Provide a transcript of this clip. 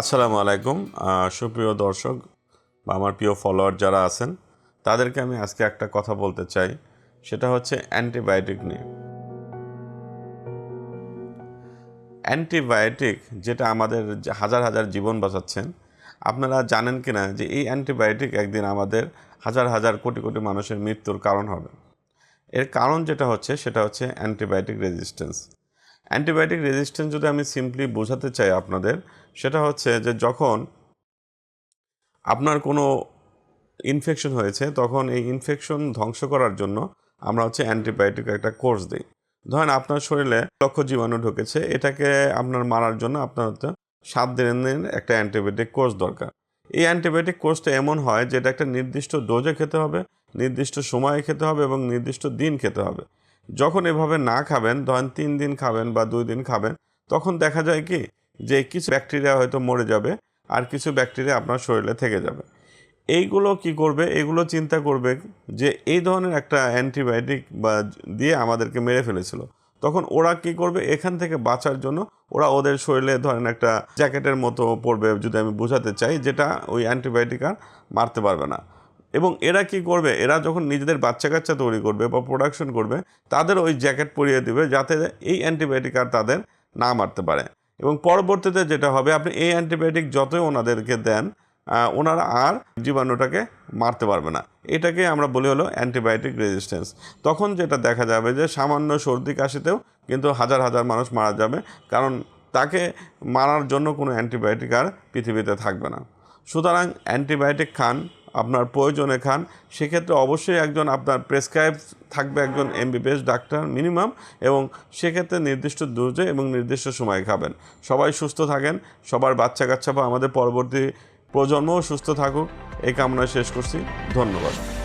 আসসালামু আলাইকুম। সুপ্রিয় দর্শক বা আমার প্রিয় ফলোয়ার যারা আছেন, তাদেরকে আমি আজকে একটা কথা বলতে চাই। সেটা হচ্ছে অ্যান্টিবায়োটিক নিয়ে। অ্যান্টিবায়োটিক যেটা আমাদের হাজার হাজার জীবন বাঁচাচ্ছেন, আপনারা জানেন কি না যে এই অ্যান্টিবায়োটিক একদিন আমাদের হাজার হাজার কোটি কোটি মানুষের মৃত্যুর কারণ হবে। এর কারণ যেটা হচ্ছে, সেটা হচ্ছে অ্যান্টিবায়োটিক রেজিস্ট্যান্স অ্যান্টিবায়োটিক রেজিস্ট্যান্স যদি আমি সিম্পলি বোঝাতে চাই আপনাদের, সেটা হচ্ছে যে যখন আপনার কোনো ইনফেকশন হয়েছে, তখন এই ইনফেকশন ধ্বংস করার জন্য আমরা হচ্ছে অ্যান্টিবায়োটিক একটা কোর্স দিই। ধরেন আপনার শরীরে লক্ষ জীবাণু ঢুকেছে, এটাকে আপনার মারার জন্য আপনার হচ্ছে সাত দিনের একটা অ্যান্টিবায়োটিক কোর্স দরকার। এই অ্যান্টিবায়োটিক কোর্সটা এমন হয় যে এটা একটা নির্দিষ্ট ডোজে খেতে হবে, নির্দিষ্ট সময়ে খেতে হবে এবং নির্দিষ্ট দিন খেতে হবে। যখন এভাবে না খাবেন, ধরেন তিন দিন খাবেন বা দুই দিন খাবেন, তখন দেখা যায় কি যে কিছু ব্যাকটেরিয়া হয়তো মরে যাবে আর কিছু ব্যাকটেরিয়া আপনার শরীরে থেকে যাবে। এইগুলো কি করবে? এগুলো চিন্তা করবে যে এই ধরনের একটা অ্যান্টিবায়োটিক বা দিয়ে আমাদেরকে মেরে ফেলেছিল। তখন ওরা কি করবে? এখান থেকে বাঁচার জন্য ওরা ওদের শরীরে ধরেন একটা জ্যাকেটের মতো পড়বে যদি আমি বোঝাতে চাই, যেটা ওই অ্যান্টিবায়োটিক আর মারতে পারবে না। এবং এরা কি করবে? এরা যখন নিজেদের বাচ্চা কাচ্চা তৈরি করবে বা প্রোডাকশন করবে, তাদের ওই জ্যাকেট পরিয়ে দিবে যাতে এই অ্যান্টিবায়োটিক আর তাদের না মারতে পারে। এবং পরবর্তীতে যেটা হবে, আপনি এই অ্যান্টিবায়োটিক যতই ওনাদেরকে দেন ওনারা আর জীবাণুটাকে মারতে পারবে না। এটাকে আমরা বলি হলো অ্যান্টিবায়োটিক রেজিস্ট্যান্স তখন যেটা দেখা যাবে যে সামান্য সর্দি কাশিতেও কিন্তু হাজার হাজার মানুষ মারা যাবে, কারণ তাকে মারার জন্য কোনো অ্যান্টিবায়োটিক আর পৃথিবীতে থাকবে না। সুতরাং অ্যান্টিবায়োটিক খান আপনার প্রয়োজনে খান, সেক্ষেত্রে অবশ্যই একজন আপনার প্রেসক্রাইব থাকবে একজন এমবিবিএস ডাক্তার মিনিমাম এবং সেক্ষেত্রে নির্দিষ্ট ডোজে এবং নির্দিষ্ট সময়ে খাবেন। সবাই সুস্থ থাকেন, সবার বাচ্চা কাচ্চা বা আমাদের পরবর্তী প্রজন্মও সুস্থ থাকুক, এই কামনা শেষ করছি, ধন্যবাদ।